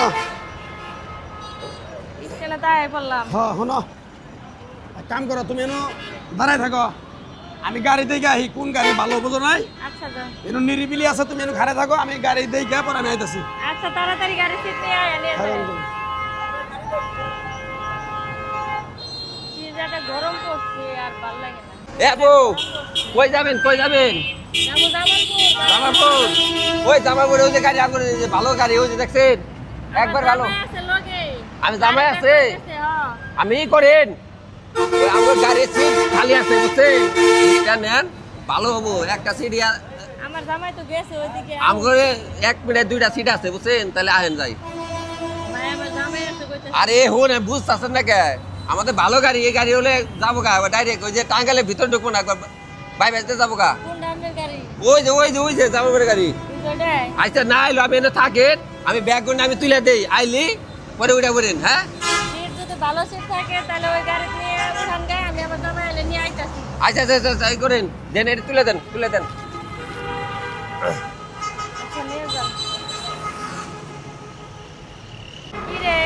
না। তাই হ্যাঁ শোনো। কাম করো তুমি এনো দাঁড়ায় থাকো। আমি গাড়ি দেখে আহি কোন গাড়ি ভালো বোঝো নাই? আচ্ছা যা এনো নিরিবিলি আছে তুমি এনো ঘাড়ে থাকো আমি গাড়ি দেখে পরে আমি আইতাছি। আচ্ছা তাড়াতাড়ি গাড়ি সিট নিয়ে আয় নিয়ে হ্যাঁ, কি জায়গা গরম পড়ছে আর ভালো লাগে না। এ বউ কই যাবেন কই যাবেন? যাব জামালপুর। জামালপুর। ওই জামালপুরে ওই যে গাড়ি আগুন ভালো গাড়ি ওই যে দেখছেন? একবার ভালো আমি জামাই আছে? হ্যাঁ। আমি করেন। আমার গাড়ির সিট খালি আছে বুঝছেন? সিটটা নেন ভালো হব। একটা সিট আমার জামাই তো গেছে ওইদিকে। আমার এক মিনিট দুইটা সিট আছে বুঝছেন? তাহলে আহেন যাই। আরে হোন বুঝতেছেন না কে? আমাদের ভালো গাড়ি এই গাড়ি হলে যাব গা। ডাইরেক্ট ওই যে টাঙ্গালের ভিতর ঢুকবো না একবার। বাই বাইতে যাব গা। ওই যে ওই যে ওই যে জামালপুরের গাড়ি। আচ্ছা না আইলো আমি এনে থাকেন। আমি ব্যাগগুলো আমি তুলে দেই। আইলি পরে উঠে পড়েন হ্যাঁ? ভালো সিট থাকে তাহলে ওই গাড়ি নিয়ে উঠান গায়ে আমি আমার জামাই এলে নিয়ে আইতাছি। আচ্ছা আচ্ছা আচ্ছা, আচ্ছা করেন। দেন এটা তুলে দেন তুলে দেন। আচ্ছা নিয়ে যান কি রে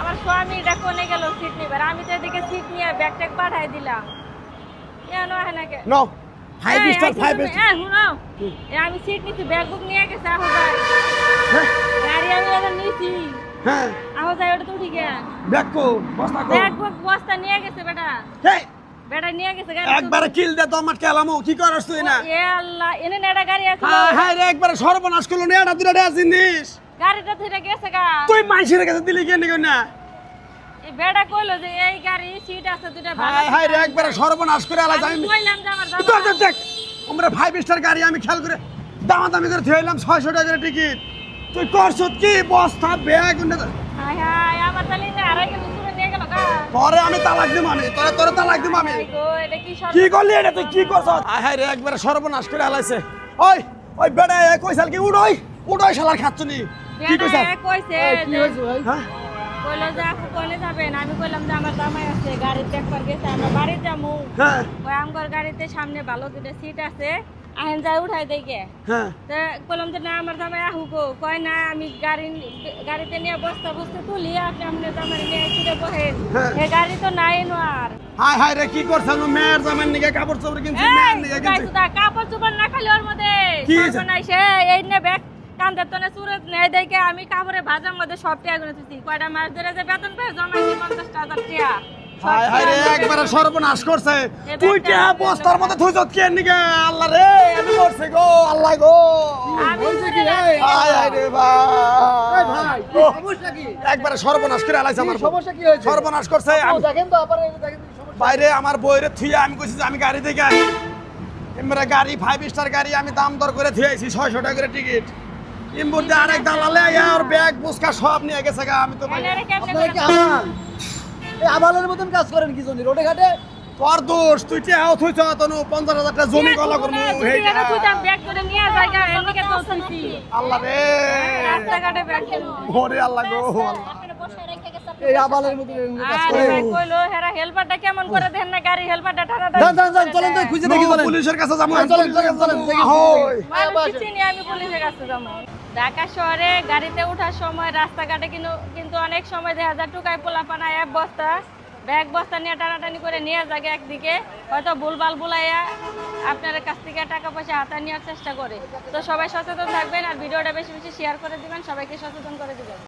আমার স্বামীটা কোনে গেল সিট নিবার? আমি তো এদিকে সিট নিয়ে ব্যাগ ট্যাগ পাঠাই দিলাম। কেন আহে না কে? No five star five star শুনো। আমি সিট নিছি ব্যাগ বুক নিয়ে গেছে আহো যাই গাড়ি আমি এটা নিছি হ্যাঁ আহো যাই ওটা তো উঠি গিয়া ব্যাগ কো বস্তা কো ব্যাগ বুক বস্তা নিয়ে গেছে বেটা হেই বেটা নিয়ে গেছে গাড়ি একবারে কিল দে তো আমার কেলামো কি করছ তুই না এ আল্লাহ এনে নেড়া গাড়ি আছে হ্যাঁ হ্যাঁ রে একবারে সর্বনাশ করল না এটা দুটা জিনিস গাড়িটা ধরে গেছে গা তুই মাইসের কাছে দিলি কেন না বেটা কইলো যে এই গাড়ি সিট আছে ভালো হাই রে একবারে সর্বনাশ করে আমি আমি কইলাম যে আমার দেখ আমরা ফাইভ স্টার গাড়ি আমি খেয়াল করে দামাদামি করে থইলাম ছয়শো টাকার টিকিট তুই কি? বস্তা ব্যাগ হাই হাই আমার তালি না আড়াই কেজি চুরে নিয়ে গেল গা। পরে আমি তালাক দিব আমি তোরে তোরে তালাক দিব আমি। কি করলি এটা? তুই কি করছ? হাই হাই রে একবারে সর্বনাশ করে আলাইছে। ওই ওই বেড়া কইসাল কি উড়ই উড়ই শালার খাচ্ছনি। কি বেটা কইসাল এ কইছে যে হ্যাঁ? কইলো যে আপু কোনে যাবেন। আমি কইলাম যে আমার জামাই আছে গাড়ি দেখবার গেছে আমরা বাড়ি যামু। হ্যাঁ। ওই আমগর গাড়িতে সামনে ভালো দুটো সিট আছে আহেন যাই উঠাই গে হ্যাঁ। তো যে না আমার জামাই কয় না আমি গাড়ি গাড়িতে নিয়ে বস্তা বস্তা তুলি আপনি আপনার জামাই নিয়ে সিটে বহেন হ্যাঁ। এ গাড়ি তো নাই নো আর হাই হাই রে কি করছাল মেয়ের জামাই নিকে কাপড় চোপড় কিনছি মেয়ের নিকে এই কিনছি কাপড় চোপড় না খালি ওর মধ্যে। কি হয়েছে? সর্বনাশে এই নে ব্যাগ কান্দের তনে সুরত নেই দেখে আমি কাপড়ে ভাজার মধ্যে সব টিয়া গুনে তুই কয়টা মাস ধরে যে বেতন পেয়ে জমাইছি পঞ্চাশ হাজার হাই হাই রে একবারে সর্বনাশ করছে। তুই কে বস্তার মধ্যে থুই যত কে নিকে? আল্লাহ রে আমি করছে গো আল্লাহ গো। ধরে রাখছি। হাই হাই রে ভাই। ভাই সমস্যা কি? একবারে সর্বনাশ করে আলাইছে আমার সমস্যা কি হয়েছে? সর্বনাশ করছে আমি- দেখেন তো আপনারা দেখেন বাইরে আমার বইরে থুইয়া আমি কইছি যে আমি গাড়ি থেকে এমরা গাড়ি ফাইভ স্টার গাড়ি আমি দাম দর করে থুয়েছি ছয়শো টাকা করে টিকিট ইম্বুরতে আরেক দালালে আর ব্যাগ বুসকা সব নিয়ে গেছে গা। আমি তো এই আবালের মতন কাজ করেন কি জন্য? রোডে ঘাটে? তোর দোষ তুই টিয়াও থুইছ তনু পঞ্চাশ হাজার টাকা জমি গলা করব। আল্লাহ রে। ওরে আল্লাহ গো আল্লাহ। এই আবালের মতন কাজ করে কইলো, হেরা হেলপারটা কেমন করে দেন না গাড়ি হেলপারটা টানাটানি যান যান যান চলেন তো খুঁজে দেখি চলেন। পুলিশের কাছে যাব হ্যাঁ, চলেন, চলেন, চলেন, দেখি। হই আমি পুলিশের কাছে যাব। ঢাকা শহরে গাড়িতে ওঠার সময় রাস্তাঘাটে কিন্তু কিন্তু অনেক সময় দেখা যায় টুকাই পোলা পানা এক বস্তা, ব্যাগ বস্তা নিয়ে টানাটানি করে নিয়ে যাগে একদিকে। হয়তো ভুলবাল বুলাইয়া আপনার কাছ থেকে টাকা পয়সা হাতা নেওয়ার চেষ্টা করে। তো সবাই সচেতন থাকবেন আর ভিডিওটা বেশি বেশি শেয়ার করে দিবেন, সবাইকে সচেতন করে দিবেন।